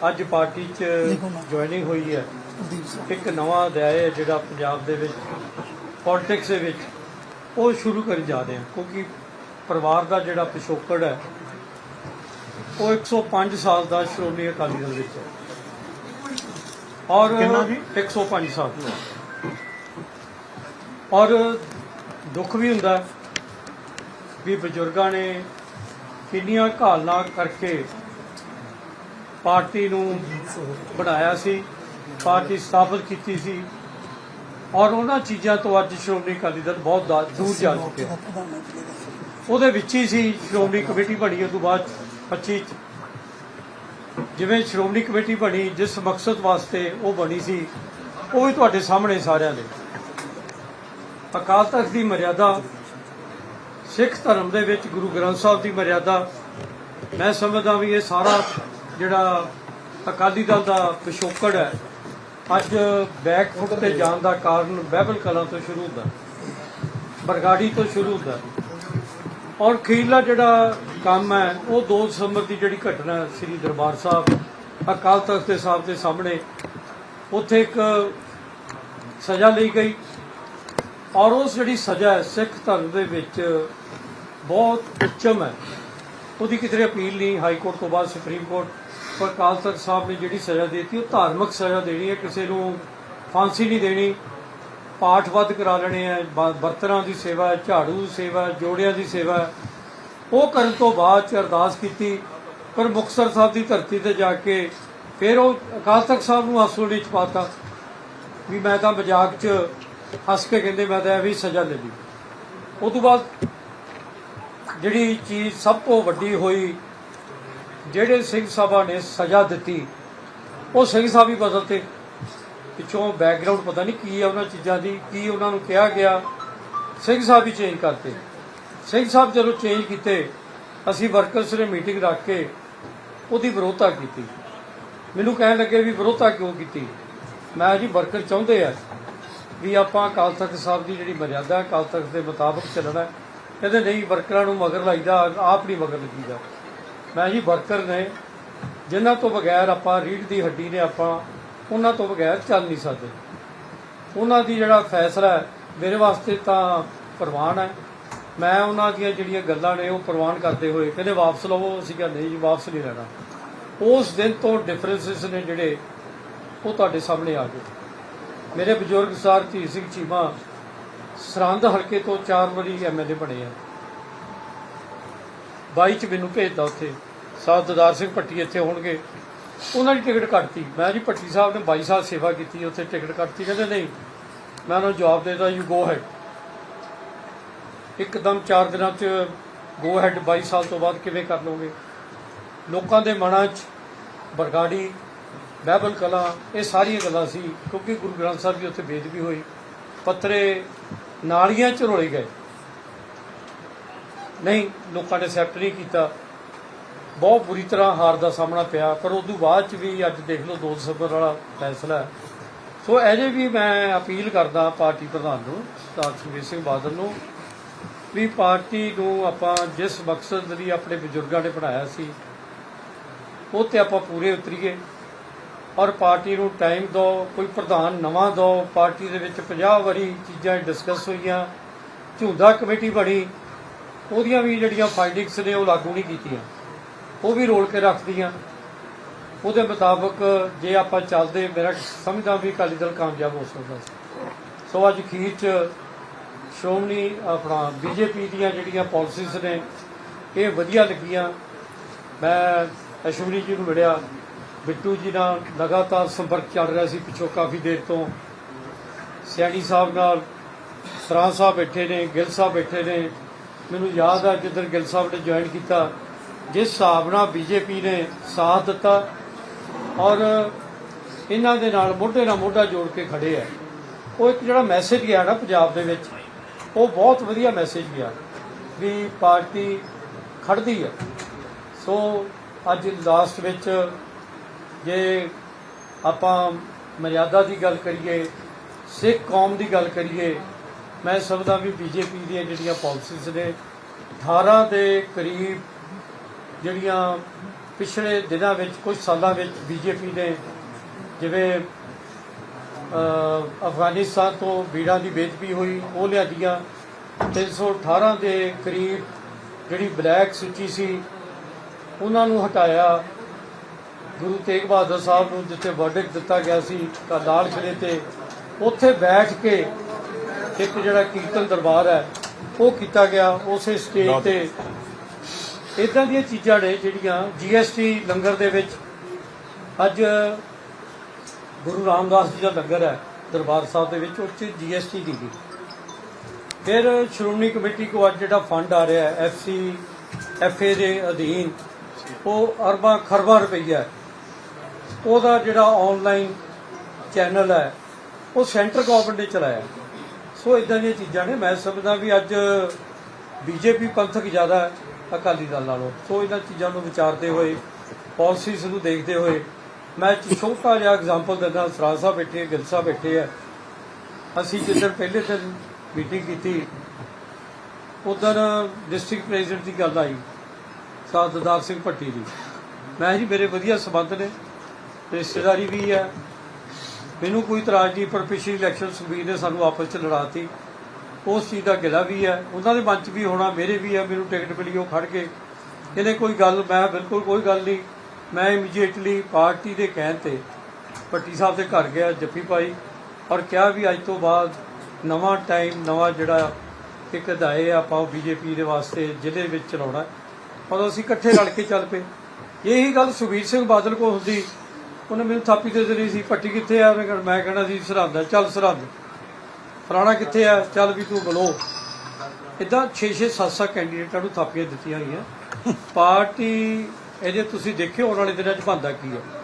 ਅੱਜ ਪਾਰਟੀ 'ਚ ਜੁਆਇਨਿੰਗ ਹੋਈ ਹੈ। ਇੱਕ ਨਵਾਂ ਅਧਿਆਇ ਹੈ ਜਿਹੜਾ ਪੰਜਾਬ ਦੇ ਵਿੱਚ ਪੋਲਿਟਿਕਸ ਦੇ ਵਿੱਚ ਉਹ ਸ਼ੁਰੂ ਕਰਨ ਜਾ ਰਹੇ ਹਾਂ ਕਿਉਂਕਿ ਪਰਿਵਾਰ ਦਾ ਜਿਹੜਾ ਪਿਛੋਕੜ ਹੈ ਉਹ 105 ਸਾਲ ਦਾ ਸ਼੍ਰੋਮਣੀ ਅਕਾਲੀ ਦਲ ਵਿੱਚ ਹੈ। ਔਰ ਕਿੰਨਾ ਜੀ? 105 ਸਾਲ। ਔਰ ਦੁੱਖ ਵੀ ਹੁੰਦਾ ਵੀ ਬਜ਼ੁਰਗਾਂ ਨੇ ਕਿੰਨੀਆਂ ਘਾਲਣਾ ਕਰਕੇ ਪਾਰਟੀ ਨੂੰ ਬਣਾਇਆ ਸੀ ਪਾਰਟੀ ਸਥਾਪਿਤ ਕੀਤੀ ਸੀ ਔਰ ਉਹਨਾਂ ਚੀਜ਼ਾਂ ਤੋਂ ਅੱਜ ਸ਼੍ਰੋਮਣੀ ਅਕਾਲੀ ਦਲ ਬਹੁਤ ਦੂਰ ਜਾ ਚੁੱਕਿਆ। ਉਹਦੇ ਵਿੱਚ ਹੀ ਸੀ ਸ਼੍ਰੋਮਣੀ ਕਮੇਟੀ ਬਣੀ ਉਸ ਤੋਂ ਬਾਅਦ 25 ਚ। ਜਿਵੇਂ ਸ਼੍ਰੋਮਣੀ ਕਮੇਟੀ ਬਣੀ ਜਿਸ ਮਕਸਦ ਵਾਸਤੇ ਉਹ ਬਣੀ ਸੀ ਉਹ ਵੀ ਤੁਹਾਡੇ ਸਾਹਮਣੇ ਸਾਰਿਆਂ ਦੇ। ਅਕਾਲ ਤਖਤ ਦੀ ਮਰਿਆਦਾ ਸਿੱਖ ਧਰਮ ਦੇ ਵਿੱਚ ਗੁਰੂ ਗ੍ਰੰਥ ਸਾਹਿਬ ਦੀ ਮਰਿਆਦਾ ਮੈਂ ਸਮਝਦਾ ਵੀ ਇਹ ਸਾਰਾ ਜਿਹੜਾ ਅਕਾਲੀ ਦਲ ਦਾ ਪਿਛੋਕੜ ਹੈ, ਅੱਜ ਬੈਕਫੁੱਟ ਤੇ ਜਾਣ ਦਾ ਕਾਰਨ ਬਹਿਬਲ ਕਲਾਂ ਤੋਂ ਸ਼ੁਰੂ ਹੁੰਦਾ ਬਰਗਾੜੀ ਤੋਂ ਸ਼ੁਰੂ ਹੁੰਦਾ ਔਰ ਖੀਰਲਾ ਜਿਹੜਾ ਕੰਮ ਹੈ, ਉਹ 2 ਦਸੰਬਰ ਦੀ ਜਿਹੜੀ ਘਟਨਾ ਸ੍ਰੀ ਦਰਬਾਰ ਸਾਹਿਬ, ਅਕਾਲ ਤਖਤ ਦੇ ਸਾਹਿਬ ਦੇ ਸਾਹਮਣੇ, ਉੱਥੇ ਇੱਕ ਸਜ਼ਾ ਲਈ ਗਈ। ਔਰ ਉਸ ਜਿਹੜੀ ਸਜ਼ਾ ਹੈ, ਸਿੱਖ ਧਰਮ ਦੇ ਵਿੱਚ ਬਹੁਤ ਉੱਚਮ ਹੈ। ਉਹਦੀ ਕਿਤੇ ਅਪੀਲ ਨਹੀਂ, ਹਾਈ ਕੋਰਟ ਤੋਂ ਬਾਅਦ ਸੁਪਰੀਮ ਕੋਰਟ। ਪਰ ਅਕਾਲ ਤਖਤ ਸਾਹਿਬ ਨੇ ਜਿਹੜੀ ਸਜ਼ਾ ਦੇ ਦਿੱਤੀ, ਉਹ ਧਾਰਮਿਕ ਸਜ਼ਾ ਦੇਣੀ ਹੈ, ਕਿਸੇ ਨੂੰ ਫਾਂਸੀ ਨਹੀਂ ਦੇਣੀ। ਪਾਠ ਵੱਧ ਕਰਾ ਲੈਣੇ ਹੈ, ਬ- ਬਰਤਨਾਂ ਦੀ ਸੇਵਾ ਝਾੜੂ ਦੀ ਸੇਵਾ ਜੋੜਿਆਂ ਦੀ ਸੇਵਾ ਉਹ ਕਰਨ ਤੋਂ ਬਾਅਦ ਚ ਅਰਦਾਸ ਕੀਤੀ, ਪਰ ਮੁਕਤਸਰ ਸਾਹਿਬ ਦੀ ਧਰਤੀ ਤੇ ਜਾ ਕੇ ਫਿਰ ਉਹ ਅਕਾਲ ਤਖਤ ਸਾਹਿਬ ਨੂੰ ਆਸੂੜੀ ਚ ਪਾਤਾ ਵੀ ਮੈਂ ਤਾਂ ਮਜ਼ਾਕ ਚ ਹੱਸ ਕੇ ਕਹਿੰਦੇ, ਮੈਂ ਤਾਂ ਇਹ ਵੀ ਸਜ਼ਾ ਲੈ ਲਈ ਉਸ ਤੋਂ ਬਾਅਦ ਜਿਹੜੀ ਚੀਜ਼ ਸਭ ਤੋਂ ਵੱਡੀ ਹੋਈ ਜਿਹੜੇ ਸਿੰਘ ਸਾਹਿਬਾਂ ਨੇ ਸਜ਼ਾ ਦਿੱਤੀ ਉਹ ਸਿੰਘ ਸਾਹਿਬ ਹੀ ਬਦਲਤੇ। ਪਿੱਛੋਂ ਬੈਕਗ੍ਰਾਉਂਡ ਪਤਾ ਨਹੀਂ ਕੀ ਹੈ ਉਹਨਾਂ ਚੀਜ਼ਾਂ ਦੀ ਕੀ ਉਹਨਾਂ ਨੂੰ ਕਿਹਾ ਗਿਆ। ਸਿੰਘ ਸਾਹਿਬ ਹੀ ਚੇਂਜ ਕਰਤੇ। ਸਿੰਘ ਸਾਹਿਬ ਜਦੋਂ ਚੇਂਜ ਕੀਤੇ ਅਸੀਂ ਵਰਕਰਸ ਨੇ ਮੀਟਿੰਗ ਰੱਖ ਕੇ ਉਹਦੀ ਵਿਰੋਧਤਾ ਕੀਤੀ। ਮੈਨੂੰ ਕਹਿਣ ਲੱਗੇ ਵੀ ਵਿਰੋਧਤਾ ਕਿਉਂ ਕੀਤੀ? ਮੈਂ ਜੀ ਵਰਕਰ ਚਾਹੁੰਦੇ ਆ ਵੀ ਆਪਾਂ ਅਕਾਲ ਤਖਤ ਸਾਹਿਬ ਦੀ ਜਿਹੜੀ ਮਰਿਆਦਾ ਹੈ, ਅਕਾਲ ਤਖਤ ਦੇ ਮੁਤਾਬਕ ਚੱਲਣਾ। ਕਹਿੰਦੇ ਨਹੀਂ ਵਰਕਰਾਂ ਨੂੰ ਮਗਰ ਲਾਈਦਾ ਆਪ ਨਹੀਂ ਮਗਰ ਲੱਗੀਦਾ। ਮੈਂ ਜੀ ਵਰਕਰ ਨੇ, ਜਿਨ੍ਹਾਂ ਤੋਂ ਬਗੈਰ ਆਪਾਂ ਰੀੜ ਦੀ ਹੱਡੀ ਨੇ ਆਪਾਂ ਉਹਨਾਂ ਤੋਂ ਬਗੈਰ ਚੱਲ ਨਹੀਂ ਸਕਦੇ। ਉਹਨਾਂ ਦੀ ਜਿਹੜਾ ਫੈਸਲਾ ਹੈ, ਮੇਰੇ ਵਾਸਤੇ ਤਾਂ ਪ੍ਰਵਾਨ ਹੈ। ਮੈਂ ਉਹਨਾਂ ਦੀਆਂ ਜਿਹੜੀਆਂ ਗੱਲਾਂ ਨੇ ਉਹ ਪ੍ਰਵਾਨ ਕਰਦੇ ਹੋਏ ਕਹਿੰਦੇ, ਵਾਪਸ ਲਵੋ। ਅਸੀਂ ਕਿਹਾ, ਨਹੀਂ ਜੀ, ਵਾਪਸ ਨਹੀਂ ਲੈਣਾ। ਉਸ ਦਿਨ ਤੋਂ ਡਿਫਰੈਂਸਸ ਨੇ ਜਿਹੜੇ, ਉਹ ਤੁਹਾਡੇ ਸਾਹਮਣੇ ਆ ਗਏ। ਮੇਰੇ ਬਜ਼ੁਰਗ ਸਰ ਧੀਰ ਸਿੰਘ ਚੀਮਾ ਸਰਹੰਦ ਹਲਕੇ ਤੋਂ ਚਾਰ ਵਾਰੀ ਐਮਐਲਏ ਬਣੇ ਆ। 22 ਚ ਮੈਨੂੰ ਭੇਜਦਾ ਉੱਥੇ। ਸਾਹਿਬ ਦਦਾਰ ਸਿੰਘ ਭੱਟੀ ਇੱਥੇ ਹੋਣਗੇ। ਉਹਨਾਂ ਦੀ ਟਿਕਟ ਕੱਟਤੀ। ਮੈਂ ਜੀ ਭੱਟੀ ਸਾਹਿਬ ਨੇ 22 ਸਾਲ ਸੇਵਾ ਕੀਤੀ, ਉੱਥੇ ਟਿਕਟ ਕੱਟਤੀ। ਕਹਿੰਦੇ ਨਹੀਂ, ਮੈਂ ਉਹਨਾਂ ਨੂੰ ਜਵਾਬ ਦੇਦਾ ਯੂ ਗੋ ਹੈਡ ਇੱਕਦਮ 4 ਦਿਨਾਂ ਚ ਗੋ ਹੈਡ 22 ਸਾਲ ਤੋਂ ਬਾਅਦ ਕਿਵੇਂ ਕਰ ਲਓਗੇ? ਲੋਕਾਂ ਦੇ ਮਨਾਂ 'ਚ ਬਰਗਾੜੀ ਬਾਈਬਲ ਕਲਾ, ਇਹ ਸਾਰੀਆਂ ਗੱਲਾਂ ਸੀ। ਕਿਉਂਕਿ ਗੁਰੂ ਗ੍ਰੰਥ ਸਾਹਿਬ ਜੀ ਉੱਥੇ ਬੇਦਬੀ ਹੋਈ ਪੱਤਰੇ ਨਾਲੀਆਂ ਚ ਰੋਲੇ ਗਏ। ਨਹੀਂ, ਲੋਕਾਂ ਨੇ ਐਕਸੈਪਟ ਨਹੀਂ ਕੀਤਾ। ਬਹੁਤ ਬੁਰੀ ਤਰ੍ਹਾਂ ਹਾਰ ਦਾ ਸਾਹਮਣਾ ਪਿਆ, ਪਰ ਉਸ ਤੋਂ ਬਾਅਦ ਚ ਵੀ ਅੱਜ ਦੇਖ ਲਓ 2 ਦਸੰਬਰ ਵਾਲਾ ਫੈਸਲਾ ਸੋ ਇਹਦੇ ਵੀ ਮੈਂ ਅਪੀਲ ਕਰਦਾ ਪਾਰਟੀ ਪ੍ਰਧਾਨ ਨੂੰ, ਸਰਦਾਰ ਸੁਖਬੀਰ ਸਿੰਘ ਬਾਦਲ ਨੂੰ, ਵੀ ਪਾਰਟੀ ਨੂੰ ਆਪਾਂ ਜਿਸ ਮਕਸਦ ਲਈ ਆਪਣੇ ਬਜ਼ੁਰਗਾਂ ਨੇ ਬਣਾਇਆ ਸੀ, ਉਹ ਤੇ ਆਪਾਂ ਪੂਰੇ ਉਤਰੀਏ। ਔਰ ਪਾਰਟੀ ਨੂੰ ਟਾਈਮ ਦਿਓ, ਕੋਈ ਪ੍ਰਧਾਨ ਨਵਾਂ ਦਿਓ, ਪਾਰਟੀ ਦੇ ਵਿੱਚ 50 ਵਾਰੀ ਚੀਜ਼ਾਂ ਡਿਸਕਸ ਹੋਈਆਂ, ਝੁੰਦਾ ਕਮੇਟੀ ਬਣੀ ਉਹਦੀਆਂ ਵੀ ਜਿਹੜੀਆਂ ਫਾਈਡਿੰਗਸ ਨੇ ਉਹ ਲਾਗੂ ਨਹੀਂ ਕੀਤੀਆਂ। ਉਹ ਵੀ ਰੋਲ ਕੇ ਰੱਖਦੀਆਂ। ਉਹਦੇ ਮੁਤਾਬਕ ਜੇ ਆਪਾਂ ਚੱਲਦੇ, ਮੇਰਾ ਸਮਝਦਾ ਵੀ ਅਕਾਲੀ ਦਲ ਕਾਮਯਾਬ ਹੋ ਸਕਦਾ ਸੀ। ਸੋ ਅੱਜ ਖੀਰ ਚ ਸ਼੍ਰੋਮਣੀ ਆਪਣਾ ਬੀਜੇਪੀ ਦੀਆਂ ਜਿਹੜੀਆਂ ਪਾਲਿਸੀਜ਼ ਨੇ, ਇਹ ਵਧੀਆ ਲੱਗੀਆਂ। ਮੈਂ ਅਸ਼ਵਨੀ ਜੀ ਨੂੰ ਮਿਲਿਆ। ਬਿੱਟੂ ਜੀ ਨਾਲ ਲਗਾਤਾਰ ਸੰਪਰਕ ਚੱਲ ਰਿਹਾ ਸੀ ਪਿਛੋਂ ਕਾਫੀ ਦੇਰ ਤੋਂ। ਸਿਆਣੀ ਸਾਹਿਬ ਨਾਲ, ਸਰਾਂ ਸਾਹਿਬ ਬੈਠੇ ਨੇ, ਗਿੱਲ ਸਾਹਿਬ ਬੈਠੇ ਨੇ। ਮੈਨੂੰ ਯਾਦ ਆ ਜਦੋਂ ਗਿੱਲ ਸਾਹਿਬ ਨੇ ਜੁਆਇਨ ਕੀਤਾ, ਜਿਸ ਹਿਸਾਬ ਨਾਲ ਬੀਜੇਪੀ ਨੇ ਸਾਥ ਦਿੱਤਾ ਔਰ ਇਹਨਾਂ ਦੇ ਨਾਲ ਮੋਢੇ ਨਾਲ ਮੋਢਾ ਜੋੜ ਕੇ ਖੜੇ ਆ। ਉਹ ਇੱਕ ਜਿਹੜਾ ਮੈਸੇਜ ਗਿਆ ਨਾ ਪੰਜਾਬ ਦੇ ਵਿੱਚ, ਉਹ ਬਹੁਤ ਵਧੀਆ ਮੈਸੇਜ ਗਿਆ ਵੀ ਪਾਰਟੀ ਖੜਦੀ ਹੈ ਸੋ ਅੱਜ ਲਾਸਟ ਵਿੱਚ ਜੇ ਆਪਾਂ ਮਰਿਆਦਾ ਦੀ ਗੱਲ ਕਰੀਏ, ਸਿੱਖ ਕੌਮ ਦੀ ਗੱਲ ਕਰੀਏ ਮੈਂ ਸਮਝਦਾ ਵੀ ਬੀਜੇਪੀ ਦੀਆਂ ਜਿਹੜੀਆਂ ਪਾਲਿਸੀਜ਼ ਨੇ 18 ਦੇ ਕਰੀਬ ਜਿਹੜੀਆਂ ਪਿਛਲੇ ਦਿਨਾਂ ਵਿੱਚ ਕੁਝ ਸਾਲਾਂ ਵਿੱਚ ਬੀਜੇਪੀ ਨੇ ਜਿਵੇਂ ਅਫਗਾਨਿਸਤਾਨ ਤੋਂ ਬੀੜਾਂ ਦੀ ਬੇਦਬੀ ਹੋਈ, ਉਹ ਲਿਆਦੀਆਂ। 318 ਦੇ ਕਰੀਬ ਜਿਹੜੀ ਬਲੈਕ ਸੂਚੀ ਸੀ, ਉਹਨਾਂ ਨੂੰ ਹਟਾਇਆ। ਗੁਰੂ ਤੇਗ ਬਹਾਦਰ ਸਾਹਿਬ ਨੂੰ ਜਿੱਥੇ ਵਰਡਿਕਟ ਦਿੱਤਾ ਗਿਆ ਸੀ ਤਾਂ ਲਾਲ ਕਿਲੇ ਤੇ, ਉੱਥੇ ਬੈਠ ਕੇ ਇੱਕ ਜਿਹੜਾ ਕੀਰਤਨ ਦਰਬਾਰ ਹੈ ਉਹ ਕੀਤਾ ਗਿਆ ਉਸੇ ਸਟੇਜ ਤੇ। ਇਦਾਂ ਦੀਆਂ ਚੀਜ਼ਾਂ ਨੇ ਜਿਹੜੀਆਂ ਜੀਐਸਟੀ ਲੰਗਰ ਦੇ ਵਿੱਚ ਅੱਜ ਗੁਰੂ ਰਾਮਦਾਸ ਜੀ ਦਾ ਲੰਗਰ ਹੈ ਦਰਬਾਰ ਸਾਹਿਬ ਦੇ ਵਿੱਚ ਉਹ 'ਚ ਜੀਐਸਟੀ ਦੀ ਗਈ ਫਿਰ ਸ਼੍ਰੋਮਣੀ ਕਮੇਟੀ ਕੋ ਅੱਜ ਜਿਹੜਾ ਫੰਡ ਆ ਰਿਹਾ ਹੈ ਐਫਸੀ ਐਫਏ ਦੇ ਅਧੀਨ ਉਹ ਅਰਬਾਂ ਖਰਬਾਂ ਰੁਪਈਆ ਉਹਦਾ ਜਿਹੜਾ ਆਨਲਾਈਨ ਚੈਨਲ ਹੈ ਉਹ ਸੈਂਟਰ ਗਵਰਨਮੈਂਟ ਨੇ ਚਲਾਇਆ। ਸੋ ਇਦਾਂ ਦੀਆਂ ਚੀਜ਼ਾਂ ਨੇ। ਮੈਂ ਸਮਝਦਾ ਵੀ ਅੱਜ ਬੀਜੇਪੀ ਪੰਥਕ ਜ਼ਿਆਦਾ ਹੈ, ਅਕਾਲੀ ਦਲ ਨਾਲੋਂ। ਸੋ ਇਹਨਾਂ ਚੀਜ਼ਾਂ ਨੂੰ ਵਿਚਾਰਦੇ ਹੋਏ ਪਾਲਿਸੀਜ਼ ਨੂੰ ਦੇਖਦੇ ਹੋਏ, ਮੈਂ ਇੱਕ ਛੋਟਾ ਜਿਹਾ ਐਗਜ਼ਾਮਪਲ ਦਿੰਦਾ। ਸਰਾਜ ਸਾਹਿਬ ਬੈਠੇ, ਗਿਲ ਸਾਹਿਬ ਬੈਠੇ ਆ ਅਸੀਂ ਜਿੱਦਣ ਪਹਿਲੇ ਦਿਨ ਮੀਟਿੰਗ ਕੀਤੀ ਉਦੋਂ ਡਿਸਟ੍ਰਿਕਟ ਪ੍ਰੈਜ਼ੀਡੈਂਟ ਦੀ ਗੱਲ ਆਈ ਸਾਦਦਾਰ ਸਿੰਘ ਭੱਟੀ ਦੀ। ਮੈਂ ਜੀ, ਮੇਰੇ ਵਧੀਆ ਸਬੰਧ ਨੇ, ਰਿਸ਼ਤੇਦਾਰੀ ਵੀ ਹੈ ਮੈਨੂੰ ਕੋਈ ਇਤਰਾਜ਼ ਨਹੀਂ, ਪਰ ਪਿਛਲੀ ਇਲੈਕਸ਼ਨ ਸੁਖਬੀਰ ਨੇ ਸਾਨੂੰ ਆਪਸ ਚ ਲੜਾਤੀ। ਉਸ ਚੀਜ਼ ਦਾ ਗਿਲਾ ਵੀ ਹੈ, ਉਹਨਾਂ ਦੇ ਮਨ ਚ ਵੀ ਹੋਣਾ, ਮੇਰੇ ਵੀ ਹੈ, ਮੈਨੂੰ ਟਿਕਟ ਮਿਲੀ ਉਹ ਖੜ ਕੇ। ਇਹਨੇ ਕੋਈ ਗੱਲ, ਮੈਂ ਬਿਲਕੁਲ ਕੋਈ ਗੱਲ ਨਹੀਂ, ਮੈਂ ਇਮੀਡੀਏਟਲੀ ਪਾਰਟੀ ਦੇ ਕਹਿਣ ਤੇ ਪੱਟੀ ਸਾਹਿਬ ਦੇ ਘਰ ਗਿਆ, ਜੱਫੀ ਪਾਈ ਔਰ ਕਿਹਾ ਵੀ ਅੱਜ ਤੋਂ ਬਾਅਦ ਨਵਾਂ ਟਾਈਮ ਨਵਾਂ ਜਿਹੜਾ ਇੱਕ ਹਦਾਏ ਆਪਾਂ ਉਹ ਬੀਜੇਪੀ ਦੇ ਵਾਸਤੇ ਜ਼ਿਲ੍ਹੇ ਵਿੱਚ ਚਲਾਉਣਾ। ਔਰ ਅਸੀਂ ਇਕੱਠੇ ਰਲ ਕੇ ਚੱਲ ਪਏ। ਇਹੀ ਗੱਲ ਸੁਖਬੀਰ ਸਿੰਘ ਬਾਦਲ ਕੋ ਹੁੰਦੀ। ਉਹਨੇ ਮੈਨੂੰ ਥਾਪੀ ਦੇ ਦੇਣੀ ਸੀ ਪੱਟੀ ਕਿੱਥੇ ਆ? ਮੈਂ ਕਹਿਣਾ- ਸੀ ਸਰਹੰਦ ਹੈ, ਚੱਲ ਸਰਹੰਦ। ਫਲਾਣਾ ਕਿੱਥੇ ਆ? ਚੱਲ ਵੀ ਤੂੰ ਬਲੋ ਇਦਾਂ 6-6 7-7 ਕੈਂਡੀਡੇਟਾਂ ਨੂੰ ਥਾਪੀਆਂ ਦਿੱਤੀਆਂ ਹੋਈਆਂ। ਪਾਰਟੀ ਇਹਦੇ ਤੁਸੀਂ ਦੇਖਿਓ ਆਉਣ ਵਾਲੇ ਦਿਨਾਂ 'ਚ ਬਣਦਾ ਕੀ ਹੈ